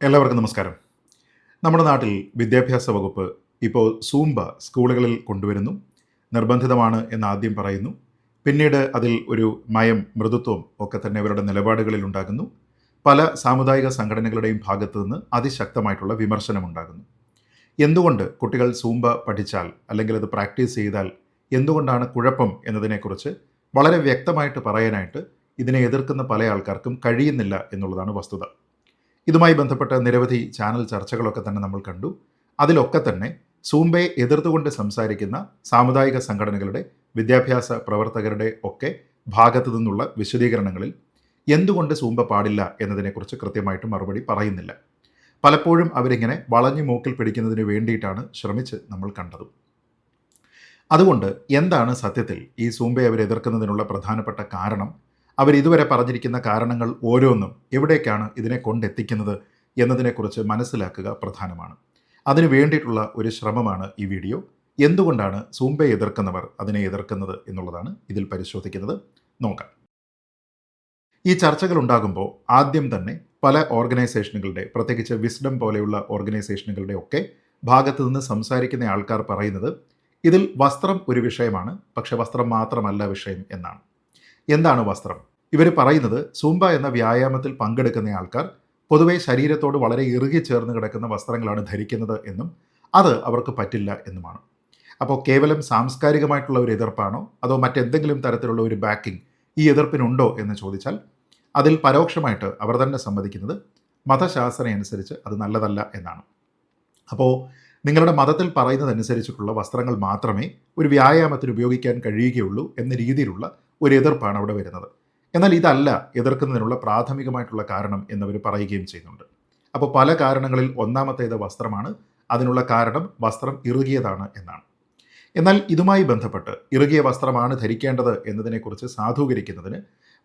എല്ലാവർക്കും നമസ്കാരം. നമ്മുടെ നാട്ടിൽ വിദ്യാഭ്യാസ വകുപ്പ് ഇപ്പോൾ സൂംബ സ്കൂളുകളിൽ കൊണ്ടുവരുന്നു. നിർബന്ധിതമാണ് എന്ന് ആദ്യം പറയുന്നു. പിന്നീട് അതിൽ ഒരു മയം മൃദുത്വം ഒക്കെ തന്നെ അവരുടെ നിലപാടുകളിൽ ഉണ്ടാകുന്നു. പല സാമുദായിക സംഘടനകളുടെയും ഭാഗത്തു നിന്ന് അതിശക്തമായിട്ടുള്ള വിമർശനമുണ്ടാകുന്നു എന്തുകൊണ്ട് കുട്ടികൾ സൂംബ പഠിച്ചാൽ അല്ലെങ്കിൽ അത് പ്രാക്ടീസ് ചെയ്താൽ എന്തുകൊണ്ടാണ് കുഴപ്പം എന്നതിനെക്കുറിച്ച് വളരെ വ്യക്തമായിട്ട് പറയാനായിട്ട് ഇതിനെ എതിർക്കുന്ന പല ആൾക്കാർക്കും കഴിയുന്നില്ല എന്നുള്ളതാണ് വസ്തുത. ഇതുമായി ബന്ധപ്പെട്ട നിരവധി ചാനൽ ചർച്ചകളൊക്കെ തന്നെ നമ്മൾ കണ്ടു. അതിലൊക്കെ തന്നെ സൂംബയെ എതിർത്തുകൊണ്ട് സംസാരിക്കുന്ന സാമുദായിക സംഘടനകളുടെ വിദ്യാഭ്യാസ പ്രവർത്തകരുടെ ഒക്കെ ഭാഗത്തു നിന്നുള്ള വിശദീകരണങ്ങളിൽ എന്തുകൊണ്ട് സൂംബ പാടില്ല എന്നതിനെക്കുറിച്ച് കൃത്യമായിട്ട് മറുപടി പറയുന്നില്ല. പലപ്പോഴും അവരിങ്ങനെ വളഞ്ഞു മൂക്കിൽ പിടിക്കുന്നതിന് വേണ്ടിയിട്ടാണ് ശ്രമിച്ച് നമ്മൾ കണ്ടതും. അതുകൊണ്ട് എന്താണ് സത്യത്തിൽ ഈ സൂംബയെ അവരെതിർക്കുന്നതിനുള്ള പ്രധാനപ്പെട്ട കാരണം? അവർ ഇതുവരെ പറഞ്ഞിരിക്കുന്ന കാരണങ്ങൾ ഓരോന്നും എവിടേക്കാണ് ഇതിനെ കൊണ്ടെത്തിക്കുന്നത് എന്നതിനെക്കുറിച്ച് മനസ്സിലാക്കുക പ്രധാനമാണ്. അതിനു വേണ്ടിയിട്ടുള്ള ഒരു ശ്രമമാണ് ഈ വീഡിയോ. എന്തുകൊണ്ടാണ് സൂംബെ എതിർക്കുന്നവർ അതിനെ എതിർക്കുന്നത് എന്നുള്ളതാണ് ഇതിൽ പരിശോധിക്കുന്നത്. നോക്കാം. ഈ ചർച്ചകൾ ഉണ്ടാകുമ്പോൾ ആദ്യം തന്നെ പല ഓർഗനൈസേഷനുകളുടെ പ്രത്യേകിച്ച് വിസ്ഡം പോലെയുള്ള ഓർഗനൈസേഷനുകളുടെ ഒക്കെ ഭാഗത്തു നിന്ന് സംസാരിക്കുന്ന ആൾക്കാർ പറയുന്നത് ഇതിൽ വസ്ത്രം ഒരു വിഷയമാണ് പക്ഷെ വസ്ത്രം മാത്രമല്ല വിഷയം എന്നാണ്. എന്താണ് വസ്ത്രം? ഇവർ പറയുന്നത് സൂംബ എന്ന വ്യായാമത്തിൽ പങ്കെടുക്കുന്ന ആൾക്കാർ പൊതുവെ ശരീരത്തോട് വളരെ ഇറുകി ചേർന്ന് കിടക്കുന്ന വസ്ത്രങ്ങളാണ് ധരിക്കുന്നത് എന്നും അത് അവർക്ക് പറ്റില്ല എന്നുമാണ്. അപ്പോൾ കേവലം സാംസ്കാരികമായിട്ടുള്ള ഒരു എതിർപ്പാണോ? അതോ മറ്റെന്തെങ്കിലും തരത്തിലുള്ള ഒരു ബാക്കിംഗ് ഈ എതിർപ്പിനുണ്ടോ എന്ന് ചോദിച്ചാൽ അതിൽ പരോക്ഷമായിട്ട് അവർ തന്നെ സമ്മതിക്കുന്നത് മതശാസ്ത്രം അനുസരിച്ച് അത് നല്ലതല്ല എന്നാണ്. അപ്പോൾ നിങ്ങളുടെ മതത്തിൽ പറയുന്നതനുസരിച്ചിട്ടുള്ള വസ്ത്രങ്ങൾ മാത്രമേ ഒരു വ്യായാമത്തിന് ഉപയോഗിക്കാൻ കഴിയുകയുള്ളൂ എന്ന രീതിയിലുള്ള ഒരു എതിർപ്പാണ് അവിടെ വരുന്നത്. എന്നാൽ ഇതല്ല എതിർക്കുന്നതിനുള്ള പ്രാഥമികമായിട്ടുള്ള കാരണം എന്നവർ പറയുകയും ചെയ്യുന്നുണ്ട്. അപ്പോൾ പല കാരണങ്ങളിൽ ഒന്നാമത്തേത് വസ്ത്രമാണ്. അതിനുള്ള കാരണം വസ്ത്രം ഇറുകിയതാണ് എന്നാണ്. എന്നാൽ ഇതുമായി ബന്ധപ്പെട്ട് ഇറുകിയ വസ്ത്രമാണ് ധരിക്കേണ്ടത് എന്നതിനെക്കുറിച്ച് സാധൂകരിക്കുന്നതിന്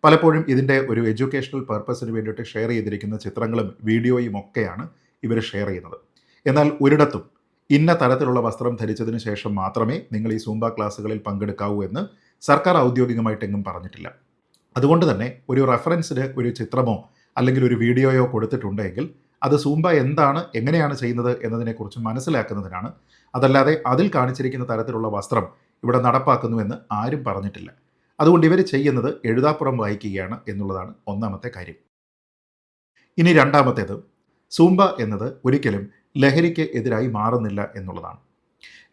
പലപ്പോഴും ഇതിന്റെ ഒരു എഡ്യൂക്കേഷണൽ പർപ്പസിന് വേണ്ടിയിട്ട് ഷെയർ ചെയ്തിരിക്കുന്ന ചിത്രങ്ങളും വീഡിയോയും ഒക്കെയാണ് ഇവർ ഷെയർ ചെയ്യുന്നത്. എന്നാൽ ഒരിടത്തും ഇന്ന തരത്തിലുള്ള വസ്ത്രം ധരിച്ചതിന് ശേഷം മാത്രമേ നിങ്ങൾ ഈ സൂംബ ക്ലാസ്സുകളിൽ പങ്കെടുക്കാവൂ എന്ന് സർക്കാർ ഔദ്യോഗികമായിട്ടെങ്ങും പറഞ്ഞിട്ടില്ല. അതുകൊണ്ട് തന്നെ ഒരു റെഫറൻസിന് ഒരു ചിത്രമോ അല്ലെങ്കിൽ ഒരു വീഡിയോയോ കൊടുത്തിട്ടുണ്ടെങ്കിൽ അത് സൂംബ എന്താണ് എങ്ങനെയാണ് ചെയ്യുന്നത് എന്നതിനെക്കുറിച്ച് മനസ്സിലാക്കുന്നതിനാണ്. അതല്ലാതെ അതിൽ കാണിച്ചിരിക്കുന്ന തരത്തിലുള്ള വസ്ത്രം ഇവിടെ നടപ്പാക്കുന്നുവെന്ന് ആരും പറഞ്ഞിട്ടില്ല. അതുകൊണ്ട് ഇവർ ചെയ്യുന്നത് എഴുതാപ്പുറം വായിക്കുകയാണ് എന്നുള്ളതാണ് ഒന്നാമത്തെ കാര്യം. ഇനി രണ്ടാമത്തേത് സൂംബ എന്നത് ഒരിക്കലും ലഹരിക്ക് എതിരായി മാറുന്നില്ല എന്നുള്ളതാണ്.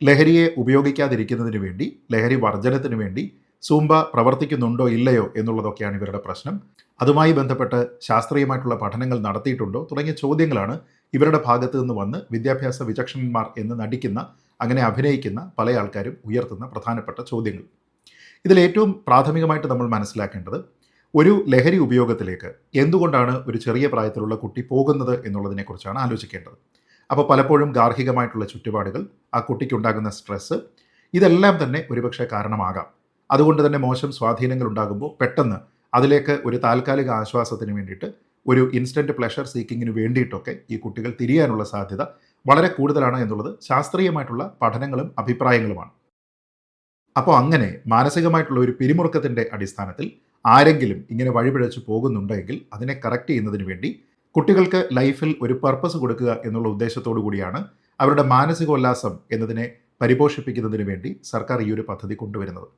ലഹരിയെ ഉപയോഗിക്കാതിരിക്കുന്നതിന് വേണ്ടി ലഹരി വർജനത്തിന് വേണ്ടി സൂംബ പ്രവർത്തിക്കുന്നുണ്ടോ ഇല്ലയോ എന്നുള്ളതൊക്കെയാണ് ഇവരുടെ പ്രശ്നം. അതുമായി ബന്ധപ്പെട്ട് ശാസ്ത്രീയമായിട്ടുള്ള പഠനങ്ങൾ നടത്തിയിട്ടുണ്ടോ തുടങ്ങിയ ചോദ്യങ്ങളാണ് ഇവരുടെ ഭാഗത്തു നിന്ന് വന്ന് വിദ്യാഭ്യാസ വിചക്ഷണന്മാർ എന്ന് നടിക്കുന്ന അങ്ങനെ അഭിനയിക്കുന്ന പല ആൾക്കാരും ഉയർത്തുന്ന പ്രധാനപ്പെട്ട ചോദ്യങ്ങൾ. ഇതിൽ ഏറ്റവും പ്രാഥമികമായിട്ട് നമ്മൾ മനസ്സിലാക്കേണ്ടത് ഒരു ലഹരി ഉപയോഗത്തിലേക്ക് എന്തുകൊണ്ടാണ് ഒരു ചെറിയ പ്രായത്തിലുള്ള കുട്ടി പോകുന്നത് എന്നുള്ളതിനെക്കുറിച്ചാണ് ആലോചിക്കേണ്ടത്. അപ്പോൾ പലപ്പോഴും ഗാർഹികമായിട്ടുള്ള ചുറ്റുപാടുകൾ ആ കുട്ടിക്കുണ്ടാകുന്ന സ്ട്രെസ്സ് ഇതെല്ലാം തന്നെ ഒരുപക്ഷെ കാരണമാകാം. അതുകൊണ്ട് തന്നെ മോശം സ്വാധീനങ്ങൾ ഉണ്ടാകുമ്പോൾ പെട്ടെന്ന് അതിലേക്ക് ഒരു താൽക്കാലിക ആശ്വാസത്തിന് വേണ്ടിയിട്ട് ഒരു ഇൻസ്റ്റന്റ് പ്ലഷർ സീക്കിങ്ങിന് വേണ്ടിയിട്ടൊക്കെ ഈ കുട്ടികൾ തിരിയാനുള്ള സാധ്യത വളരെ കൂടുതലാണ് എന്നുള്ളത് ശാസ്ത്രീയമായിട്ടുള്ള പഠനങ്ങളും അഭിപ്രായങ്ങളുമാണ്. അപ്പോൾ അങ്ങനെ മാനസികമായിട്ടുള്ള ഒരു പിരിമുറുക്കത്തിന്റെ അടിസ്ഥാനത്തിൽ ആരെങ്കിലും ഇങ്ങനെ വഴിപിഴച്ച് പോകുന്നുണ്ടെങ്കിൽ അതിനെ കറക്റ്റ് ചെയ്യുന്നതിന് വേണ്ടി കുട്ടികൾക്ക് ലൈഫിൽ ഒരു പർപ്പസ് കൊടുക്കുക എന്നുള്ള ഉദ്ദേശത്തോടു കൂടിയാണ് അവരുടെ മാനസികോല്ലാസം എന്നതിനെ പരിപോഷിപ്പിക്കുന്നതിന് വേണ്ടി സർക്കാർ ഈ ഒരു പദ്ധതി കൊണ്ടുവരുന്നത്.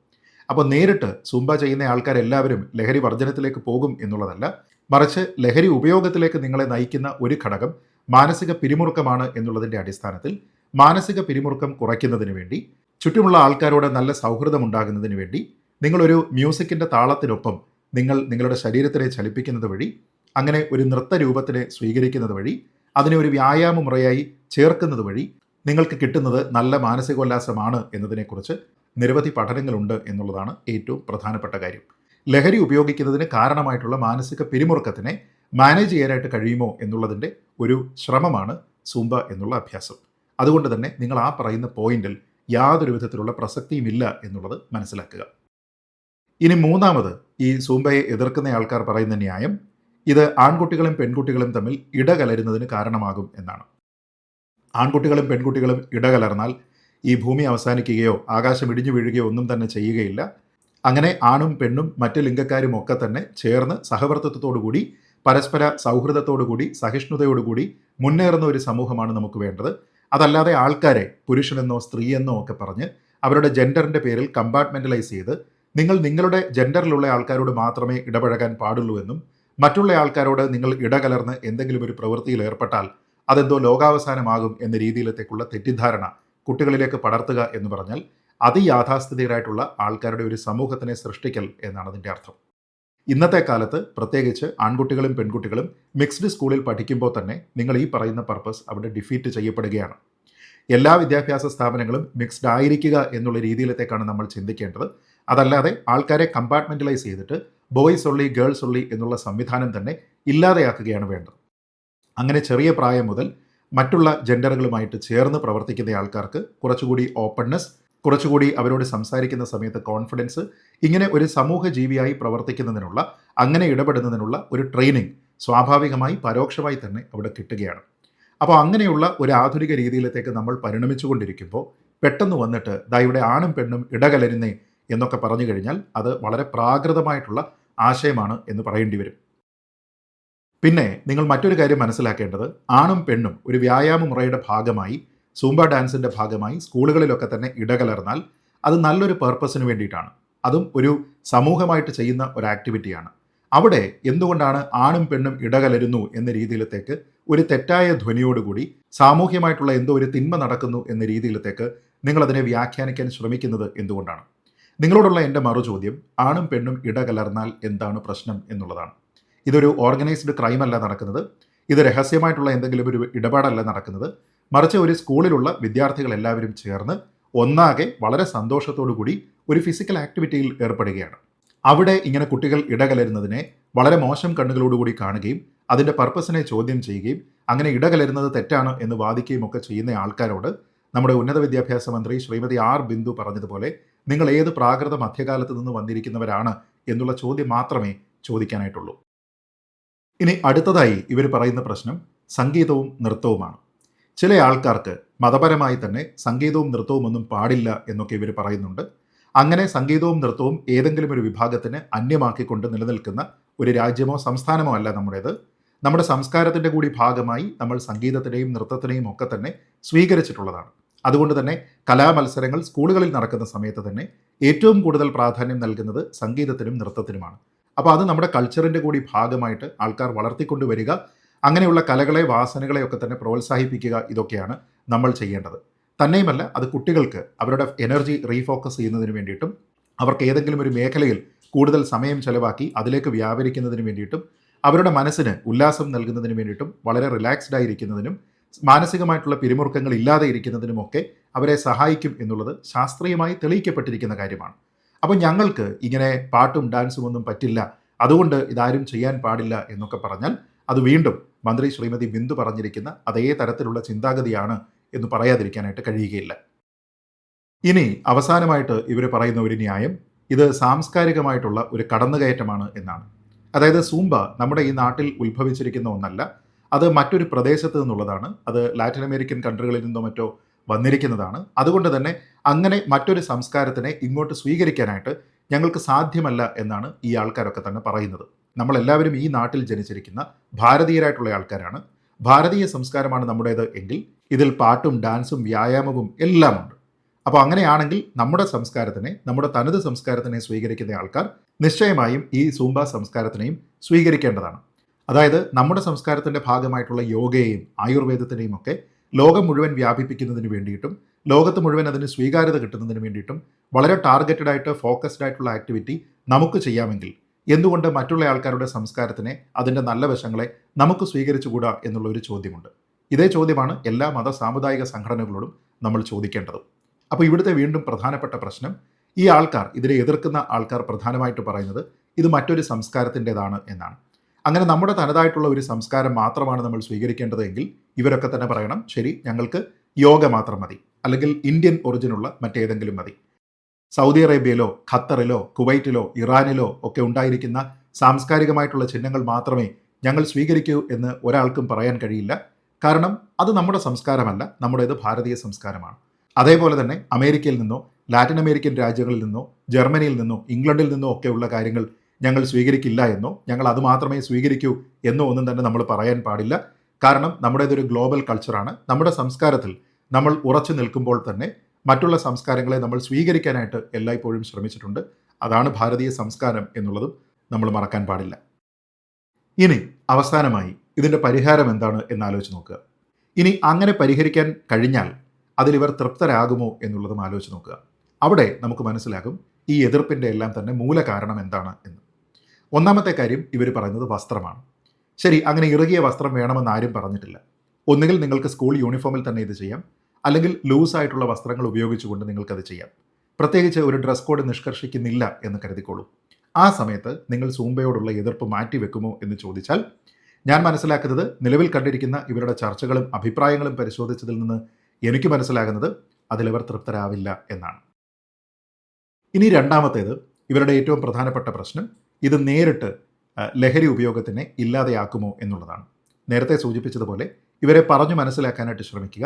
അപ്പോൾ നേരിട്ട് സുംബ ചെയ്യുന്ന ആൾക്കാരെല്ലാവരും ലഹരി വർജനത്തിലേക്ക് പോകും എന്നുള്ളതല്ല. മറിച്ച് ലഹരി ഉപയോഗത്തിലേക്ക് നിങ്ങളെ നയിക്കുന്ന ഒരു ഘടകം മാനസിക പിരിമുറുക്കമാണ് എന്നുള്ളതിന്റെ അടിസ്ഥാനത്തിൽ മാനസിക പിരിമുറുക്കം കുറയ്ക്കുന്നതിന് വേണ്ടി ചുറ്റുമുള്ള ആൾക്കാരോട് നല്ല സൗഹൃദം ഉണ്ടാകുന്നതിന് വേണ്ടി നിങ്ങളൊരു മ്യൂസിക്കിന്റെ താളത്തിനൊപ്പം നിങ്ങൾ നിങ്ങളുടെ ശരീരത്തിനെ ചലിപ്പിക്കുന്നത് വഴി അങ്ങനെ ഒരു നൃത്ത രൂപത്തിനെ സ്വീകരിക്കുന്നത് വഴി അതിനെ ഒരു വ്യായാമ മുറയായി ചേർക്കുന്നത് വഴി നിങ്ങൾക്ക് കിട്ടുന്നത് നല്ല മാനസികോല്ലാസമാണ് എന്നതിനെക്കുറിച്ച് നിരവധി പഠനങ്ങളുണ്ട് എന്നുള്ളതാണ് ഏറ്റവും പ്രധാനപ്പെട്ട കാര്യം. ലഹരി ഉപയോഗിക്കുന്നതിന് കാരണമായിട്ടുള്ള മാനസിക പിരിമുറുക്കത്തിനെ മാനേജ് ചെയ്യാനായിട്ട് കഴിയുമോ എന്നുള്ളതിന്റെ ഒരു ശ്രമമാണ് സൂമ്പ എന്നുള്ള അഭ്യാസം. അതുകൊണ്ട് തന്നെ നിങ്ങൾ ആ പറയുന്ന പോയിന്റിൽ യാതൊരു വിധത്തിലുള്ള പ്രസക്തിയുമില്ല എന്നുള്ളത് മനസ്സിലാക്കുക. ഇനി മൂന്നാമത് ഈ സൂമ്പയെ എതിർക്കുന്ന ആൾക്കാർ പറയുന്ന ന്യായം ഇത് ആൺകുട്ടികളും പെൺകുട്ടികളും തമ്മിൽ ഇടകലരുന്നതിന് കാരണമാകും എന്നാണ്. ആൺകുട്ടികളും പെൺകുട്ടികളും ഇടകലർന്നാൽ ഈ ഭൂമി അവസാനിക്കുകയോ ആകാശം ഇടിഞ്ഞു വീഴുകയോ ഒന്നും തന്നെ ചെയ്യുകയില്ല. അങ്ങനെ ആണും പെണ്ണും മറ്റ് ലിംഗക്കാരും ഒക്കെ തന്നെ ചേർന്ന് സഹവർത്തിത്വത്തോടു കൂടി പരസ്പര സൗഹൃദത്തോടുകൂടി സഹിഷ്ണുതയോടുകൂടി മുന്നേറുന്ന ഒരു സമൂഹമാണ് നമുക്ക് വേണ്ടത്. അതല്ലാതെ ആൾക്കാരെ പുരുഷനെന്നോ സ്ത്രീയെന്നോ ഒക്കെ പറഞ്ഞ് അവരുടെ ജെൻഡറിന്റെ പേരിൽ കമ്പാർട്ട്മെന്റലൈസ് ചെയ്ത് നിങ്ങൾ നിങ്ങളുടെ ജെൻഡറിലുള്ള ആൾക്കാരോട് മാത്രമേ ഇടപഴകാൻ പാടുള്ളൂ എന്നും മറ്റുള്ള ആൾക്കാരോട് നിങ്ങൾ ഇടകലർന്ന് എന്തെങ്കിലും ഒരു പ്രവൃത്തിയിൽ ഏർപ്പെട്ടാൽ അതെന്തോ ലോകാവസാനമാകും എന്ന രീതിയിലത്തേക്കുള്ള തെറ്റിദ്ധാരണ കുട്ടികളിലേക്ക് പടർത്തുക എന്ന് പറഞ്ഞാൽ അതിയാഥാസ്ഥിതികരായിട്ടുള്ള ആൾക്കാരുടെ ഒരു സമൂഹത്തിനെ സൃഷ്ടിക്കൽ എന്നാണ് അതിന്റെ അർത്ഥം. ഇന്നത്തെ കാലത്ത് പ്രത്യേകിച്ച് ആൺകുട്ടികളും പെൺകുട്ടികളും മിക്സ്ഡ് സ്കൂളിൽ പഠിക്കുമ്പോൾ തന്നെ നിങ്ങൾ ഈ പറയുന്ന പർപ്പസ് അവിടെ ഡിഫീറ്റ് ചെയ്യപ്പെടുകയാണ്. എല്ലാ വിദ്യാഭ്യാസ സ്ഥാപനങ്ങളും മിക്സ്ഡ് ആയിരിക്കുക എന്നുള്ള രീതിയിലത്തേക്കാണ് നമ്മൾ ചിന്തിക്കേണ്ടത്. അതല്ലാതെ ആൾക്കാരെ കമ്പാർട്ട്മെന്റലൈസ് ചെയ്തിട്ട് ബോയ്സ് ഉള്ളി ഗേൾസ് ഉള്ളി എന്നുള്ള സംവിധാനം തന്നെ ഇല്ലാതെയാക്കുകയാണ് വേണ്ടത്. അങ്ങനെ ചെറിയ പ്രായം മുതൽ മറ്റുള്ള ജെൻഡറുകളുമായിട്ട് ചേർന്ന് പ്രവർത്തിക്കുന്ന ആൾക്കാർക്ക് കുറച്ചുകൂടി ഓപ്പൺനെസ് കുറച്ചുകൂടി അവരോട് സംസാരിക്കുന്ന സമയത്ത് കോൺഫിഡൻസ് ഇങ്ങനെ ഒരു സമൂഹ ജീവിയായി പ്രവർത്തിക്കുന്നതിനുള്ള അങ്ങനെ ഇടപെടുന്നതിനുള്ള ഒരു ട്രെയിനിങ് സ്വാഭാവികമായി പരോക്ഷമായി തന്നെ അവിടെ കിട്ടുകയാണ്. അപ്പോൾ അങ്ങനെയുള്ള ഒരു ആധുനിക രീതിയിലത്തേക്ക് നമ്മൾ പരിണമിച്ചുകൊണ്ടിരിക്കുമ്പോൾ പെട്ടെന്ന് വന്നിട്ട് ദാ ഇവിടെ ആണും പെണ്ണും ഇടകലരുന്നേ എന്നൊക്കെ പറഞ്ഞു കഴിഞ്ഞാൽ അത് വളരെ പ്രാകൃതമായിട്ടുള്ള ആശയമാണ് എന്ന് പറയേണ്ടി വരും. പിന്നെ നിങ്ങൾ മറ്റൊരു കാര്യം മനസ്സിലാക്കേണ്ടത് ആണും പെണ്ണും ഒരു വ്യായാമ മുറയുടെ ഭാഗമായി സൂംബ ഡാൻസിന്റെ ഭാഗമായി സ്കൂളുകളിലൊക്കെ തന്നെ ഇടകലർന്നാൽ അത് നല്ലൊരു പർപ്പസിന് വേണ്ടിയിട്ടാണ്. അതും ഒരു സമൂഹമായിട്ട് ചെയ്യുന്ന ഒരു ആക്ടിവിറ്റിയാണ് അവിടെ എന്തുകൊണ്ടാണ് ആണും പെണ്ണും ഇടകലരുന്നു എന്ന രീതിയിലത്തേക്ക് ഒരു തെറ്റായ ധ്വനിയോടുകൂടി സാമൂഹ്യമായിട്ടുള്ള എന്തോ ഒരു തിന്മ നടക്കുന്നു എന്ന രീതിയിലത്തേക്ക് നിങ്ങളതിനെ വ്യാഖ്യാനിക്കാൻ ശ്രമിക്കുന്നത് എന്തുകൊണ്ടാണ്? നിങ്ങളോടുള്ള എന്റെ മറുചോദ്യം ആണും പെണ്ണും ഇടകലർന്നാൽ എന്താണ് പ്രശ്നം എന്നുള്ളതാണ്. ഇതൊരു ഓർഗനൈസ്ഡ് ക്രൈം അല്ല നടക്കുന്നത്. ഇത് രഹസ്യമായിട്ടുള്ള എന്തെങ്കിലും ഒരു ഇടപാടല്ല നടക്കുന്നത്. മറിച്ച് ഒരു സ്കൂളിലുള്ള വിദ്യാർത്ഥികൾ എല്ലാവരും ചേർന്ന് ഒന്നാകെ വളരെ സന്തോഷത്തോടു കൂടി ഒരു ഫിസിക്കൽ ആക്ടിവിറ്റിയിൽ ഏർപ്പെടുകയാണ്. അവിടെ ഇങ്ങനെ കുട്ടികൾ ഇടകലരുന്നതിനെ വളരെ മോശം കണ്ണുകളോടുകൂടി കാണുകയും അതിന്റെ പർപ്പസിനെ ചോദ്യം ചെയ്യുകയും അങ്ങനെ ഇടകലരുന്നത് തെറ്റാണ് എന്ന് വാദിക്കുകയും ഒക്കെ ചെയ്യുന്ന ആൾക്കാരോട് നമ്മുടെ ഉന്നത വിദ്യാഭ്യാസ മന്ത്രി ശ്രീമതി ആർ ബിന്ദു പറഞ്ഞതുപോലെ നിങ്ങൾ ഏത് പ്രാകൃത മധ്യകാലത്ത് നിന്ന് വന്നിരിക്കുന്നവരാണ് എന്നുള്ള ചോദ്യം മാത്രമേ ചോദിക്കാനായിട്ടുള്ളൂ. ഇനി അടുത്തതായി ഇവർ പറയുന്ന പ്രശ്നം സംഗീതവും നൃത്തവുമാണ്. ചില ആൾക്കാർക്ക് മതപരമായി തന്നെ സംഗീതവും നൃത്തവും ഒന്നും പാടില്ല എന്നൊക്കെ ഇവർ പറയുന്നുണ്ട്. അങ്ങനെ സംഗീതവും നൃത്തവും ഏതെങ്കിലും ഒരു വിഭാഗത്തിന് അന്യമാക്കിക്കൊണ്ട് നിലനിൽക്കുന്ന ഒരു രാജ്യമോ സംസ്ഥാനമോ അല്ല നമ്മുടേത്. നമ്മുടെ സംസ്കാരത്തിന്റെ കൂടി ഭാഗമായി നമ്മൾ സംഗീതത്തിനെയും നൃത്തത്തിനെയും ഒക്കെ തന്നെ സ്വീകരിച്ചിട്ടുള്ളതാണ്. അതുകൊണ്ട് തന്നെ കലാമത്സരങ്ങൾ സ്കൂളുകളിൽ നടക്കുന്ന സമയത്ത് തന്നെ ഏറ്റവും കൂടുതൽ പ്രാധാന്യം നൽകുന്നത് സംഗീതത്തിനും നൃത്തത്തിനുമാണ്. അപ്പോൾ അത് നമ്മുടെ കൾച്ചറിന്റെ കൂടി ഭാഗമായിട്ട് ആൾക്കാർ വളർത്തിക്കൊണ്ടുവരിക അങ്ങനെയുള്ള കലകളെ വാസനകളെ ഒക്കെ തന്നെ പ്രോത്സാഹിപ്പിക്കുക ഇതൊക്കെയാണ് നമ്മൾ ചെയ്യേണ്ടത്. തന്നെയുമല്ല അത് കുട്ടികൾക്ക് അവരുടെ എനർജി റീഫോക്കസ് ചെയ്യുന്നതിന് വേണ്ടിയിട്ടും അവർക്ക് ഏതെങ്കിലും ഒരു മേഖലയിൽ കൂടുതൽ സമയം ചെലവാക്കി അതിലേക്ക് വ്യാപരിക്കുന്നതിന് വേണ്ടിയിട്ടും അവരുടെ മനസ്സിന് ഉല്ലാസം നൽകുന്നതിന് വേണ്ടിയിട്ടും വളരെ റിലാക്സ്ഡ് ആയിരിക്കുന്നതിനും മാനസികമായിട്ടുള്ള പിരിമുറുക്കങ്ങൾ ഇല്ലാതെ ഇരിക്കുന്നതിനുമൊക്കെ അവരെ സഹായിക്കും എന്നുള്ളത് ശാസ്ത്രീയമായി തെളിയിക്കപ്പെട്ടിരിക്കുന്ന കാര്യമാണ്. അപ്പോൾ ഞങ്ങൾക്ക് ഇങ്ങനെ പാട്ടും ഡാൻസും ഒന്നും പറ്റില്ല. അതുകൊണ്ട് ഇതാരും ചെയ്യാൻ പാടില്ല എന്നൊക്കെ പറഞ്ഞാൽ അത് വീണ്ടും മന്ത്രി ശ്രീമതി ബിന്ദു പറഞ്ഞിരിക്കുന്ന അതേ തരത്തിലുള്ള ചിന്താഗതിയാണ് എന്ന് പറയാതിരിക്കാനായിട്ട് കഴിയുകയില്ല. ഇനി അവസാനമായിട്ട് ഇവർ പറയുന്ന ഒരു ന്യായം ഇത് സാംസ്കാരികമായിട്ടുള്ള ഒരു കടന്നുകയറ്റമാണ് എന്നാണ്. അതായത് സൂംബ നമ്മുടെ ഈ നാട്ടിൽ ഉത്ഭവിച്ചിരിക്കുന്ന ഒന്നല്ല അത് മറ്റൊരു പ്രദേശത്ത് നിന്നുള്ളതാണ്. അത് ലാറ്റിൻ അമേരിക്കൻ കൺട്രികളിൽ നിന്നോ മറ്റോ വന്നിരിക്കുന്നതാണ്. അതുകൊണ്ട് തന്നെ അങ്ങനെ മറ്റൊരു സംസ്കാരത്തിനെ ഇങ്ങോട്ട് സ്വീകരിക്കാനായിട്ട് ഞങ്ങൾക്ക് സാധ്യമല്ല എന്നാണ് ഈ ആൾക്കാരൊക്കെ തന്നെ പറയുന്നത്. നമ്മളെല്ലാവരും ഈ നാട്ടിൽ ജനിച്ചിരിക്കുന്ന ഭാരതീയരായിട്ടുള്ള ആൾക്കാരാണ്. ഭാരതീയ സംസ്കാരമാണ് നമ്മുടേത് എങ്കിൽ ഇതിൽ പാട്ടും ഡാൻസും വ്യായാമവും എല്ലാം ഉണ്ട് അപ്പോൾ അങ്ങനെയാണെങ്കിൽ നമ്മുടെ സംസ്കാരത്തിനെ നമ്മുടെ തനത് സംസ്കാരത്തിനെ സ്വീകരിക്കുന്ന ആൾക്കാർ നിശ്ചയമായും ഈ സൂംബ സംസ്കാരത്തിനെയും സ്വീകരിക്കേണ്ടതാണ്. അതായത് നമ്മുടെ സംസ്കാരത്തിന്റെ ഭാഗമായിട്ടുള്ള യോഗയെയും ആയുർവേദത്തിനെയും ഒക്കെ ലോകം മുഴുവൻ വ്യാപിപ്പിക്കുന്നതിന് വേണ്ടിയിട്ടും ലോകത്ത് മുഴുവൻ അതിന് സ്വീകാര്യത കിട്ടുന്നതിന് വേണ്ടിയിട്ടും വളരെ ടാർഗറ്റഡ് ആയിട്ട് ഫോക്കസ്ഡ് ആയിട്ടുള്ള ആക്ടിവിറ്റി നമുക്ക് ചെയ്യാമെങ്കിൽ എന്തുകൊണ്ട് മറ്റുള്ള ആൾക്കാരുടെ സംസ്കാരത്തിനെ അതിന്റെ നല്ല വശങ്ങളെ നമുക്ക് സ്വീകരിച്ചുകൂടാ എന്നുള്ള ഒരു ചോദ്യമുണ്ട്. ഇതേ ചോദ്യമാണ് എല്ലാ മത സാമുദായിക സംഘടനകളോടും നമ്മൾ ചോദിക്കേണ്ടത്. അപ്പോൾ ഇവിടുത്തെ വീണ്ടും പ്രധാനപ്പെട്ട പ്രശ്നം ഈ ആൾക്കാർ ഇതിനെ എതിർക്കുന്ന ആൾക്കാർ പ്രധാനമായിട്ട് പറയുന്നത് ഇത് മറ്റൊരു സംസ്കാരത്തിന്റെതാണ് എന്നാണ്. അങ്ങനെ നമ്മുടെ തനതായിട്ടുള്ള ഒരു സംസ്കാരം മാത്രമാണ് നമ്മൾ സ്വീകരിക്കേണ്ടതെങ്കിൽ ഇവരൊക്കെ തന്നെ പറയണം ശരി ഞങ്ങൾക്ക് യോഗ മാത്രം മതി അല്ലെങ്കിൽ ഇന്ത്യൻ ഒറിജിനുള്ള മറ്റേതെങ്കിലും മതി. സൗദി അറേബ്യയിലോ ഖത്തറിലോ കുവൈറ്റിലോ ഇറാനിലോ ഒക്കെ ഉണ്ടായിരിക്കുന്ന സാംസ്കാരികമായിട്ടുള്ള ചിഹ്നങ്ങൾ മാത്രമേ ഞങ്ങൾ സ്വീകരിക്കൂ എന്ന് ഒരാൾക്കും പറയാൻ കഴിയില്ല. കാരണം അത് നമ്മുടെ സംസ്കാരമല്ല നമ്മുടേത് ഭാരതീയ സംസ്കാരമാണ്. അതേപോലെ തന്നെ അമേരിക്കയിൽ നിന്നോ ലാറ്റിൻ അമേരിക്കൻ രാജ്യങ്ങളിൽ നിന്നോ ജർമ്മനിയിൽ നിന്നോ ഇംഗ്ലണ്ടിൽ നിന്നോ ഒക്കെയുള്ള കാര്യങ്ങൾ ഞങ്ങൾ സ്വീകരിക്കില്ല എന്നോ ഞങ്ങൾ അത് മാത്രമേ സ്വീകരിക്കൂ എന്നോ ഒന്നും തന്നെ നമ്മൾ പറയാൻ പാടില്ല. കാരണം നമ്മുടേതൊരു ഗ്ലോബൽ കൾച്ചറാണ് നമ്മുടെ സംസ്കാരത്തിൽ നമ്മൾ ഉറച്ചു നിൽക്കുമ്പോൾ തന്നെ മറ്റുള്ള സംസ്കാരങ്ങളെ നമ്മൾ സ്വീകരിക്കാനായിട്ട് എല്ലായ്പ്പോഴും ശ്രമിച്ചിട്ടുണ്ട്. അതാണ് ഭാരതീയ സംസ്കാരം എന്നുള്ളതും നമ്മൾ മറക്കാൻ പാടില്ല. ഇനി അവസാനമായി ഇതിന്റെ പരിഹാരം എന്താണ് എന്നാലോചിച്ച് നോക്കുക. ഇനി അങ്ങനെ പരിഹരിക്കാൻ കഴിഞ്ഞാൽ അതിലിവർ തൃപ്തരാകുമോ എന്നുള്ളതും ആലോചിച്ച് നോക്കുക. അവിടെ നമുക്ക് മനസ്സിലാകും ഈ എതിർപ്പിന്റെ എല്ലാം തന്നെ മൂലകാരണം എന്താണ് എന്ന്. ഒന്നാമത്തെ കാര്യം ഇവർ പറയുന്നത് വസ്ത്രമാണ്. ശരി അങ്ങനെ ഇറുകിയ വസ്ത്രം വേണമെന്ന് ആരും പറഞ്ഞിട്ടില്ല. ഒന്നുകിൽ നിങ്ങൾക്ക് സ്കൂൾ യൂണിഫോമിൽ തന്നെ ഇത് ചെയ്യാം. അല്ലെങ്കിൽ ലൂസ് ആയിട്ടുള്ള വസ്ത്രങ്ങൾ ഉപയോഗിച്ചുകൊണ്ട് നിങ്ങൾക്കത് ചെയ്യാം. പ്രത്യേകിച്ച് ഒരു ഡ്രസ് കോഡ് നിഷ്കർഷിക്കുന്നില്ല എന്ന് കരുതിക്കോളൂ. ആ സമയത്ത് നിങ്ങൾ സൂംബയോടുള്ള എതിർപ്പ് മാറ്റി വെക്കുമോ എന്ന് ചോദിച്ചാൽ ഞാൻ മനസ്സിലാക്കുന്നത് നിലവിൽ കണ്ടിരിക്കുന്ന ഇവരുടെ ചർച്ചകളും അഭിപ്രായങ്ങളും പരിശോധിച്ചതിൽ നിന്ന് എനിക്ക് മനസ്സിലാകുന്നത് അതിലവർ തൃപ്തരാവില്ല എന്നാണ്. ഇനി രണ്ടാമത്തേത് ഇവരുടെ ഏറ്റവും പ്രധാനപ്പെട്ട പ്രശ്നം ഇത് നേരിട്ട് ലഹരി ഉപയോഗത്തിനെ ഇല്ലാതെയാക്കുമോ എന്നുള്ളതാണ്. നേരത്തെ സൂചിപ്പിച്ചതുപോലെ ഇവരെ പറഞ്ഞു മനസ്സിലാക്കാനായിട്ട് ശ്രമിക്കുക.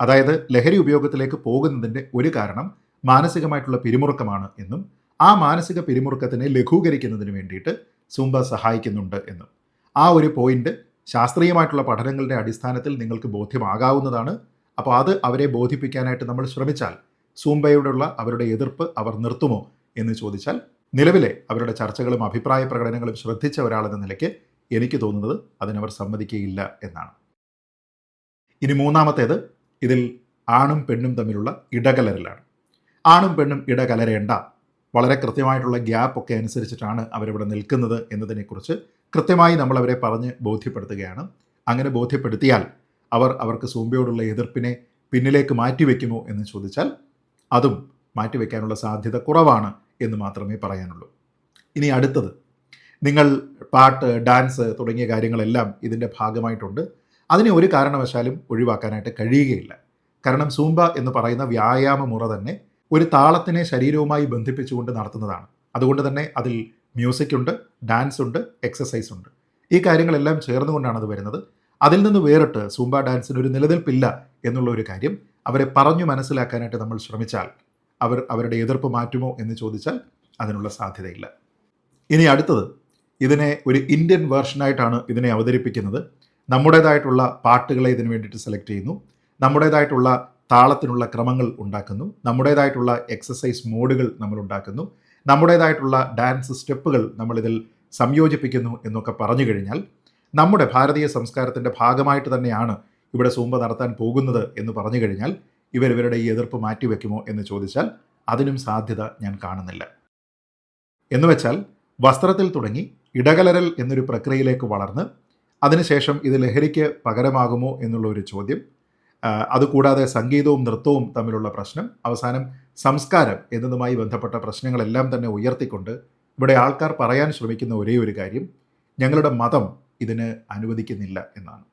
അതായത് ലഹരി ഉപയോഗത്തിലേക്ക് പോകുന്നതിന്റെ ഒരു കാരണം മാനസികമായിട്ടുള്ള പിരിമുറുക്കമാണ് എന്നും ആ മാനസിക പിരിമുറുക്കത്തിനെ ലഘൂകരിക്കുന്നതിന് വേണ്ടിയിട്ട് സുംബ സഹായിക്കുന്നുണ്ട് എന്നും. ആ ഒരു പോയിന്റ് ശാസ്ത്രീയമായിട്ടുള്ള പഠനങ്ങളുടെ അടിസ്ഥാനത്തിൽ നിങ്ങൾക്ക് ബോധ്യമാകാവുന്നതാണ്. അപ്പോൾ അത് അവരെ ബോധിപ്പിക്കാനായിട്ട് നമ്മൾ ശ്രമിച്ചാൽ സൂംബയോടുള്ള അവരുടെ എതിർപ്പ് അവർ നിർത്തുമോ? എന്ന് ചോദിച്ചാൽ നിലവിലെ അവരുടെ ചർച്ചകളും അഭിപ്രായ പ്രകടനങ്ങളും ശ്രദ്ധിച്ച ഒരാളെന്ന നിലയ്ക്ക് എനിക്ക് തോന്നുന്നത് അതിനവർ സമ്മതിക്കുകയില്ല എന്നാണ്. ഇനി മൂന്നാമത്തേത് ഇതിൽ ആണും പെണ്ണും തമ്മിലുള്ള ഇടകലരലാണ്. ആണും പെണ്ണും ഇടകലരേണ്ട. വളരെ കൃത്യമായിട്ടുള്ള ഗ്യാപ്പ് ഒക്കെ അനുസരിച്ചിട്ടാണ് അവരിവിടെ നിൽക്കുന്നത് എന്നതിനെക്കുറിച്ച് കൃത്യമായി നമ്മൾ അവരെ പറഞ്ഞ് ബോധ്യപ്പെടുത്തുകയാണ്. അങ്ങനെ ബോധ്യപ്പെടുത്തിയാൽ അവർ അവർക്ക് സൂമ്പയോടുള്ള എതിർപ്പിനെ പിന്നിലേക്ക് മാറ്റിവെക്കുമോ എന്ന് ചോദിച്ചാൽ അതും മാറ്റിവെക്കാനുള്ള സാധ്യത കുറവാണ് എന്ന് മാത്രമേ പറയാനുള്ളൂ. ഇനി അടുത്തത്. നിങ്ങൾ പാട്ട് ഡാൻസ് തുടങ്ങിയ കാര്യങ്ങളെല്ലാം ഇതിന്റെ ഭാഗമായിട്ടുണ്ട്. അതിനെ ഒരു കാരണവശാലും ഒഴിവാക്കാനായിട്ട് കഴിയുകയില്ല. കാരണം സൂംബ എന്ന് പറയുന്ന വ്യായാമ മുറ തന്നെ ഒരു താളത്തിനെ ശരീരവുമായി ബന്ധിപ്പിച്ചുകൊണ്ട് നടത്തുന്നതാണ്. അതുകൊണ്ട് തന്നെ അതിൽ മ്യൂസിക് ഉണ്ട് ഡാൻസ് ഉണ്ട് എക്സസൈസ് ഉണ്ട്. ഈ കാര്യങ്ങളെല്ലാം ചേർന്നുകൊണ്ടാണ് അത് വരുന്നത്. അതിൽ നിന്ന് വേറിട്ട് സൂംബ ഡാൻസിന് ഒരു നിലനിൽപ്പില്ല എന്നുള്ള ഒരു കാര്യം അവരെ പറഞ്ഞു മനസ്സിലാക്കാനായിട്ട് നമ്മൾ ശ്രമിച്ചാൽ അവർ അവരുടെ എതിർപ്പ് മാറ്റുമോ എന്ന് ചോദിച്ചാൽ അതിനുള്ള സാധ്യതയില്ല. ഇനി അടുത്തത് ഇതിനെ ഒരു ഇന്ത്യൻ വേർഷനായിട്ടാണ് ഇതിനെ അവതരിപ്പിക്കുന്നത്. നമ്മുടേതായിട്ടുള്ള പാട്ടുകളെ ഇതിനു വേണ്ടിയിട്ട് സെലക്ട് ചെയ്യുന്നു. നമ്മുടേതായിട്ടുള്ള താളത്തിനുള്ള ക്രമങ്ങൾ ഉണ്ടാക്കുന്നു. നമ്മുടേതായിട്ടുള്ള എക്സസൈസ് മോഡുകൾ നമ്മൾ ഉണ്ടാക്കുന്നു. നമ്മുടേതായിട്ടുള്ള ഡാൻസ് സ്റ്റെപ്പുകൾ നമ്മളിതിൽ സംയോജിപ്പിക്കുന്നു എന്നൊക്കെ പറഞ്ഞു കഴിഞ്ഞാൽ നമ്മുടെ ഭാരതീയ സംസ്കാരത്തിന്റെ ഭാഗമായിട്ട് തന്നെയാണ് ഇവിടെ സൂമ്പ നടത്താൻ പോകുന്നത് എന്ന് പറഞ്ഞു കഴിഞ്ഞാൽ ഇവർ ഇവരുടെ ഈ എതിർപ്പ് മാറ്റിവെക്കുമോ എന്ന് ചോദിച്ചാൽ അതിനും സാധ്യത ഞാൻ കാണുന്നില്ല. എന്നുവെച്ചാൽ വസ്ത്രത്തിൽ തുടങ്ങി ഇടകലരൽ എന്നൊരു പ്രക്രിയയിലേക്ക് വളർന്ന് അതിനുശേഷം ഇത് ലഹരിക്ക് പകരമാകുമോ എന്നുള്ള ഒരു ചോദ്യം അതുകൂടാതെ സംഗീതവും നൃത്തവും തമ്മിലുള്ള പ്രശ്നം അവസാനം സംസ്കാരം എന്നതുമായി ബന്ധപ്പെട്ട പ്രശ്നങ്ങളെല്ലാം തന്നെ ഉയർത്തിക്കൊണ്ട് ഇവിടെ ആൾക്കാർ പറയാൻ ശ്രമിക്കുന്ന ഒരേ ഒരു കാര്യം ഞങ്ങളുടെ മതം ഇതിന് അനുവദിക്കുന്നില്ല എന്നാണ്.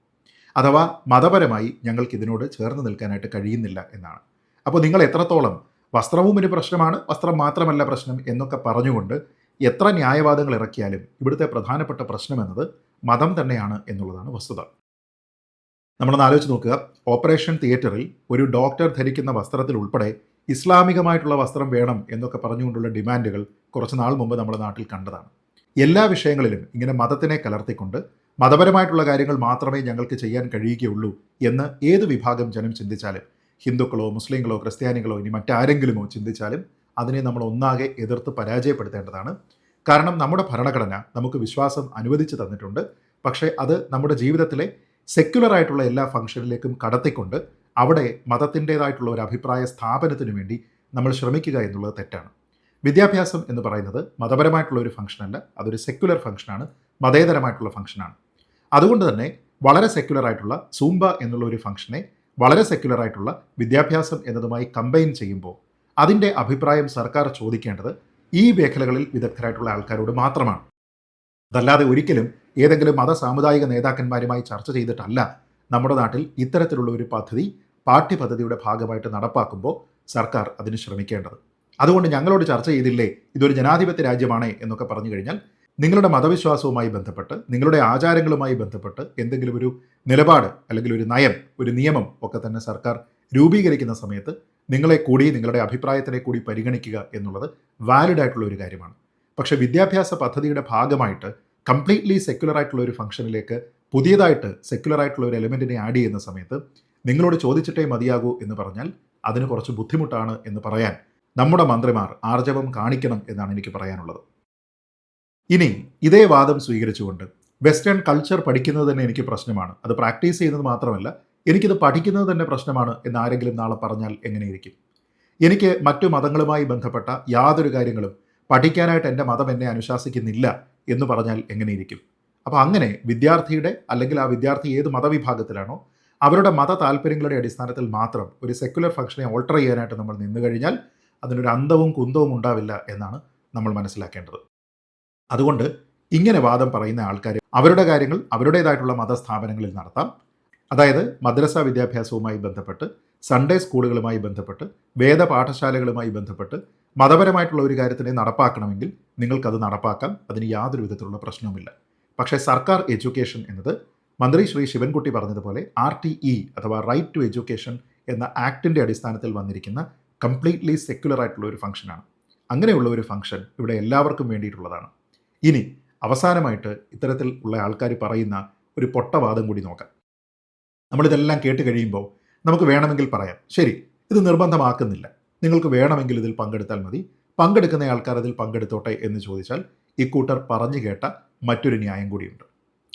അഥവാ മതപരമായി ഞങ്ങൾക്ക് ഇതിനോട് ചേർന്ന് നിൽക്കാനായിട്ട് കഴിയുന്നില്ല എന്നാണ്. അപ്പോൾ നിങ്ങൾ എത്രത്തോളം വസ്ത്രവും ഒരു പ്രശ്നമാണ് വസ്ത്രം മാത്രമല്ല പ്രശ്നം എന്നൊക്കെ പറഞ്ഞുകൊണ്ട് എത്ര ന്യായവാദങ്ങൾ ഇറക്കിയാലും ഇവിടുത്തെ പ്രധാനപ്പെട്ട പ്രശ്നം എന്നത് മതം തന്നെയാണ് എന്നുള്ളതാണ് വസ്തുത. നമ്മളൊന്ന് ആലോചിച്ച് നോക്കുക. ഓപ്പറേഷൻ തിയേറ്ററിൽ ഒരു ഡോക്ടർ ധരിക്കുന്ന വസ്ത്രത്തിൽ ഉൾപ്പെടെ ഇസ്ലാമികമായിട്ടുള്ള വസ്ത്രം വേണം എന്നൊക്കെ പറഞ്ഞുകൊണ്ടുള്ള ഡിമാൻഡുകൾ കുറച്ച് നാൾ മുമ്പ് നമ്മുടെ നാട്ടിൽ കണ്ടതാണ്. എല്ലാ വിഷയങ്ങളിലും ഇങ്ങനെ മതത്തിനെ കലർത്തിക്കൊണ്ട് മതപരമായിട്ടുള്ള കാര്യങ്ങൾ മാത്രമേ ഞങ്ങൾക്ക് ചെയ്യാൻ കഴിയുകയുള്ളൂ എന്ന് ഏത് വിഭാഗം ജനം ചിന്തിച്ചാലും ഹിന്ദുക്കളോ മുസ്ലിങ്ങളോ ക്രിസ്ത്യാനികളോ ഇനി മറ്റാരെങ്കിലുമോ ചിന്തിച്ചാലും അതിനെ നമ്മൾ ഒന്നാകെ എതിർത്ത് പരാജയപ്പെടുത്തേണ്ടതാണ്. കാരണം നമ്മുടെ ഭരണഘടന നമുക്ക് വിശ്വാസം അനുവദിച്ചു തന്നിട്ടുണ്ട്. പക്ഷേ അത് നമ്മുടെ ജീവിതത്തിലെ സെക്യുലറായിട്ടുള്ള എല്ലാ ഫംഗ്ഷനിലേക്കും കടത്തിക്കൊണ്ട് അവിടെ മതത്തിന്റേതായിട്ടുള്ള ഒരു അഭിപ്രായ സ്ഥാപനത്തിനു വേണ്ടി നമ്മൾ ശ്രമിക്കുക എന്നുള്ളത് തെറ്റാണ്. വിദ്യാഭ്യാസം എന്ന് പറയുന്നത് മതപരമായിട്ടുള്ള ഒരു ഫംഗ്ഷനല്ല അതൊരു സെക്യുലർ ഫംഗ്ഷനാണ് മതേതരമായിട്ടുള്ള ഫംഗ്ഷനാണ് അതുകൊണ്ട് തന്നെ വളരെ സെക്യുലർ ആയിട്ടുള്ള സൂംബ എന്നുള്ള ഒരു ഫംഗ്ഷനെ വളരെ സെക്യുലർ ആയിട്ടുള്ള വിദ്യാഭ്യാസം എന്നതുമായി കമ്പൈൻ ചെയ്യുമ്പോൾ അതിന്റെ അഭിപ്രായം സർക്കാർ ചോദിക്കേണ്ടത് ഈ മേഖലകളിൽ വിദഗ്ധരായിട്ടുള്ള ആൾക്കാരോട് മാത്രമാണ്. അതല്ലാതെ ഒരിക്കലും ഏതെങ്കിലും മത സാമുദായിക നേതാക്കന്മാരുമായി ചർച്ച ചെയ്തിട്ടല്ല നമ്മുടെ നാട്ടിൽ ഇത്തരത്തിലുള്ള ഒരു പദ്ധതി പാഠ്യപദ്ധതിയുടെ ഭാഗമായിട്ട് നടപ്പാക്കുമ്പോൾ സർക്കാർ അതിന് ശ്രമിക്കേണ്ടത്. അതുകൊണ്ട് ഞങ്ങളോട് ചർച്ച ചെയ്തില്ലേ ഇതൊരു ജനാധിപത്യ രാജ്യമാണ് എന്നൊക്കെ പറഞ്ഞു കഴിഞ്ഞാൽ നിങ്ങളുടെ മതവിശ്വാസവുമായി ബന്ധപ്പെട്ട് നിങ്ങളുടെ ആചാരങ്ങളുമായി ബന്ധപ്പെട്ട് എന്തെങ്കിലും ഒരു നിലപാട് അല്ലെങ്കിൽ ഒരു നയം ഒരു നിയമം ഒക്കെ തന്നെ സർക്കാർ രൂപീകരിക്കുന്ന സമയത്ത് നിങ്ങളെ കൂടി നിങ്ങളുടെ അഭിപ്രായത്തിനെ കൂടി പരിഗണിക്കുക എന്നുള്ളത് വാലിഡ് ആയിട്ടുള്ള ഒരു കാര്യമാണ്. പക്ഷേ വിദ്യാഭ്യാസ പദ്ധതിയുടെ ഭാഗമായിട്ട് കംപ്ലീറ്റ്ലി സെക്യുലർ ആയിട്ടുള്ള ഒരു ഫംഗ്ഷനിലേക്ക് പുതിയതായിട്ട് സെക്യുലർ ആയിട്ടുള്ള ഒരു എലമെന്റിനെ ആഡ് ചെയ്യുന്ന സമയത്ത് നിങ്ങളോട് ചോദിച്ചിട്ടേ മതിയാകൂ എന്ന് പറഞ്ഞാൽ അതിന് കുറച്ച് ബുദ്ധിമുട്ടാണ് എന്ന് പറയാൻ നമ്മുടെ മന്ത്രിമാർ ആർജവം കാണിക്കണം എന്നാണ് എനിക്ക് പറയാനുള്ളത്. ഇനി ഇതേ വാദം സ്വീകരിച്ചുകൊണ്ട് വെസ്റ്റേൺ കൾച്ചർ പഠിക്കുന്നത് തന്നെ എനിക്ക് പ്രശ്നമാണ്. അത് പ്രാക്ടീസ് ചെയ്യുന്നത് മാത്രമല്ല എനിക്കിത് പഠിക്കുന്നത് തന്നെ പ്രശ്നമാണ് എന്ന് ആരെങ്കിലും നാളെ പറഞ്ഞാൽ എങ്ങനെയിരിക്കും? എനിക്ക് മറ്റു മതങ്ങളുമായി ബന്ധപ്പെട്ട യാതൊരു കാര്യങ്ങളും പഠിക്കാനായിട്ട് എന്റെ മതം എന്നെ അനുശാസിക്കുന്നില്ല എന്ന് പറഞ്ഞാൽ എങ്ങനെയിരിക്കും? അപ്പോൾ അങ്ങനെ വിദ്യാർത്ഥിയുടെ അല്ലെങ്കിൽ ആ വിദ്യാർത്ഥി ഏത് മതവിഭാഗത്തിലാണോ അവരുടെ മത താല്പര്യങ്ങളുടെ അടിസ്ഥാനത്തിൽ മാത്രം ഒരു സെക്യുലർ ഫംഗ്ഷനെ ഓൾട്ടർ ചെയ്യാനായിട്ട് നമ്മൾ നിന്നു കഴിഞ്ഞാൽ അതിനൊരു അന്തവും കുന്തവും ഉണ്ടാവില്ല എന്നാണ് നമ്മൾ മനസ്സിലാക്കേണ്ടത്. അതുകൊണ്ട് ഇങ്ങനെ വാദം പറയുന്ന ആൾക്കാർ അവരുടെ കാര്യങ്ങൾ അവരുടേതായിട്ടുള്ള മതസ്ഥാപനങ്ങളിൽ നടത്താം. അതായത് മദ്രസ വിദ്യാഭ്യാസവുമായി ബന്ധപ്പെട്ട് സൺഡേ സ്കൂളുകളുമായി ബന്ധപ്പെട്ട് വേദപാഠശാലകളുമായി ബന്ധപ്പെട്ട് മതപരമായിട്ടുള്ള ഒരു കാര്യത്തിനെ നടപ്പാക്കണമെങ്കിൽ നിങ്ങൾക്കത് നടപ്പാക്കാം. അതിന് യാതൊരു വിധത്തിലുള്ള പ്രശ്നവുമില്ല. പക്ഷേ സർക്കാർ എഡ്യൂക്കേഷൻ എന്നത് മന്ത്രി ശ്രീ ശിവൻകുട്ടി പറഞ്ഞതുപോലെ ആർ ടി ഇ അഥവാ റൈറ്റ് ടു എഡ്യൂക്കേഷൻ എന്ന ആക്ടിന്റെ അടിസ്ഥാനത്തിൽ വന്നിരിക്കുന്ന കംപ്ലീറ്റ്ലി സെക്യുലർ ആയിട്ടുള്ള ഒരു ഫംഗ്ഷനാണ്. അങ്ങനെയുള്ള ഒരു ഫംഗ്ഷൻ ഇവിടെ എല്ലാവർക്കും വേണ്ടിയിട്ടുള്ളതാണ്. ഇനി അവസാനമായിട്ട് ഇത്തരത്തിൽ ഉള്ള ആൾക്കാർ പറയുന്ന ഒരു പൊട്ടവാദം കൂടി നോക്കാം. നമ്മളിതെല്ലാം കേട്ട് കഴിയുമ്പോൾ നമുക്ക് വേണമെങ്കിൽ പറയാം ശരി ഇത് നിർബന്ധമാക്കുന്നില്ല. നിങ്ങൾക്ക് വേണമെങ്കിൽ ഇതിൽ പങ്കെടുത്താൽ മതി പങ്കെടുക്കുന്ന ആൾക്കാർ അതിൽ പങ്കെടുത്തോട്ടെ എന്ന് ചോദിച്ചാൽ ഇക്കൂട്ടർ പറഞ്ഞു കേട്ട മറ്റൊരു ന്യായം കൂടിയുണ്ട്.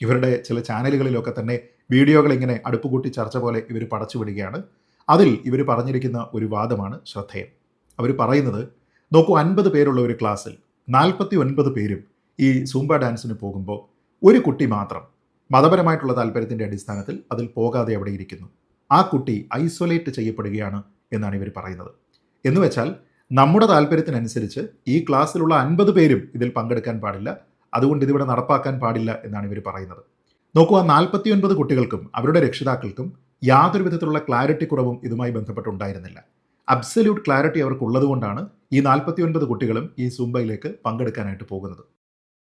ഇവരുടെ ചില ചാനലുകളിലൊക്കെ തന്നെ വീഡിയോകൾ ഇങ്ങനെ അടുപ്പുകൂട്ടി ചർച്ച പോലെ ഇവർ പടച്ചു വിടുകയാണ്. അതിൽ ഇവർ പറഞ്ഞിരിക്കുന്ന ഒരു വാദമാണ് ശ്രദ്ധേയം. അവർ പറയുന്നത് നോക്കൂ അൻപത് പേരുള്ള ഒരു ക്ലാസ്സിൽ നാൽപ്പത്തി ഒൻപത് പേരും ഈ സൂംബ ഡാൻസിന് പോകുമ്പോൾ ഒരു കുട്ടി മാത്രം മതപരമായിട്ടുള്ള താല്പര്യത്തിന്റെ അടിസ്ഥാനത്തിൽ അതിൽ പോകാതെ അവിടെ ഇരിക്കുന്നു. ആ കുട്ടി ഐസൊലേറ്റ് ചെയ്യപ്പെടുകയാണ് എന്നാണ് ഇവർ പറയുന്നത്. എന്ന് വെച്ചാൽ നമ്മുടെ താല്പര്യത്തിനനുസരിച്ച് ഈ ക്ലാസ്സിലുള്ള അൻപത് പേരും ഇതിൽ പങ്കെടുക്കാൻ പാടില്ല. അതുകൊണ്ട് ഇതിവിടെ നടപ്പാക്കാൻ പാടില്ല എന്നാണ് ഇവർ പറയുന്നത്. നോക്കൂ ആ നാൽപ്പത്തി ഒൻപത് കുട്ടികൾക്കും അവരുടെ രക്ഷിതാക്കൾക്കും യാതൊരു വിധത്തിലുള്ള ക്ലാരിറ്റി കുറവും ഇതുമായി ബന്ധപ്പെട്ടുണ്ടായിരുന്നില്ല. അബ്സല്യൂട്ട് ക്ലാരിറ്റി അവർക്കുള്ളതുകൊണ്ടാണ് ഈ നാൽപ്പത്തി ഒൻപത് കുട്ടികളും ഈ സുംബയിലേക്ക് പങ്കെടുക്കാനായിട്ട് പോകുന്നത്.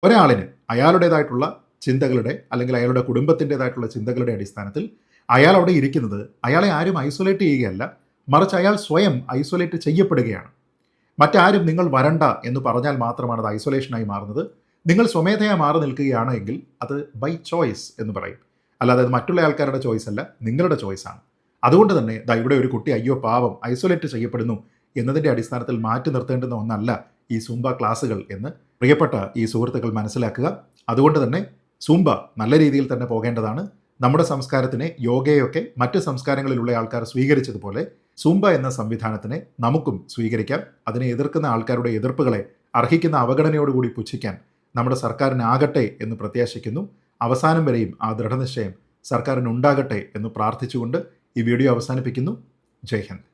ഒരാളിന് അയാളുടേതായിട്ടുള്ള ചിന്തകളുടെ അല്ലെങ്കിൽ അയാളുടെ കുടുംബത്തിന്റെതായിട്ടുള്ള ചിന്തകളുടെ അടിസ്ഥാനത്തിൽ അയാൾ അവിടെ ഇരിക്കുന്നത് അയാളെ ആരും ഐസൊലേറ്റ് ചെയ്യുകയല്ല മറിച്ച് അയാൾ സ്വയം ഐസൊലേറ്റ് ചെയ്യപ്പെടുകയാണ്. മറ്റാരും നിങ്ങൾ വരണ്ട എന്ന് പറഞ്ഞാൽ മാത്രമാണ് അത് ഐസൊലേഷനായി മാറുന്നത്. നിങ്ങൾ സ്വമേധയാ മാറി നിൽക്കുകയാണ് എങ്കിൽ അത് ബൈ ചോയ്സ് എന്ന് പറയും. അല്ലാതെ അത് മറ്റുള്ള ആൾക്കാരുടെ ചോയ്സ് അല്ല നിങ്ങളുടെ ചോയ്സാണ് അതുകൊണ്ട് തന്നെ ദാ ഇവിടെ ഒരു കുട്ടി അയ്യോ പാവം ഐസൊലേറ്റ് ചെയ്യപ്പെടുന്നു എന്നതിന്റെ അടിസ്ഥാനത്തിൽ മാറ്റി നിർത്തേണ്ടുന്ന ഒന്നല്ല ഈ സൂംബ ക്ലാസ്സുകൾ എന്ന് പ്രിയപ്പെട്ട ഈ സുഹൃത്തുക്കൾ മനസ്സിലാക്കുക. അതുകൊണ്ട് തന്നെ സൂംബ നല്ല രീതിയിൽ തന്നെ പോകേണ്ടതാണ്. നമ്മുടെ സംസ്കാരത്തിനെ യോഗയൊക്കെ മറ്റ് സംസ്കാരങ്ങളിലുള്ള ആൾക്കാർ സ്വീകരിച്ചതുപോലെ സൂംബ എന്ന സംവിധാനത്തിനെ നമുക്കും സ്വീകരിക്കാം. അതിനെ എതിർക്കുന്ന ആൾക്കാരുടെ എതിർപ്പുകളെ അർഹിക്കുന്ന അവഗണനയോടുകൂടി പുച്ഛിക്കാൻ നമ്മുടെ സർക്കാരിനാകട്ടെ എന്ന് പ്രത്യാശിക്കുന്നു. അവസാനം വരെയും ആ ദൃഢനിശ്ചയം സർക്കാരിനുണ്ടാകട്ടെ എന്ന് പ്രാർത്ഥിച്ചുകൊണ്ട് ഈ വീഡിയോ അവസാനിപ്പിക്കുന്നു. ജയ് ഹിന്ദ്.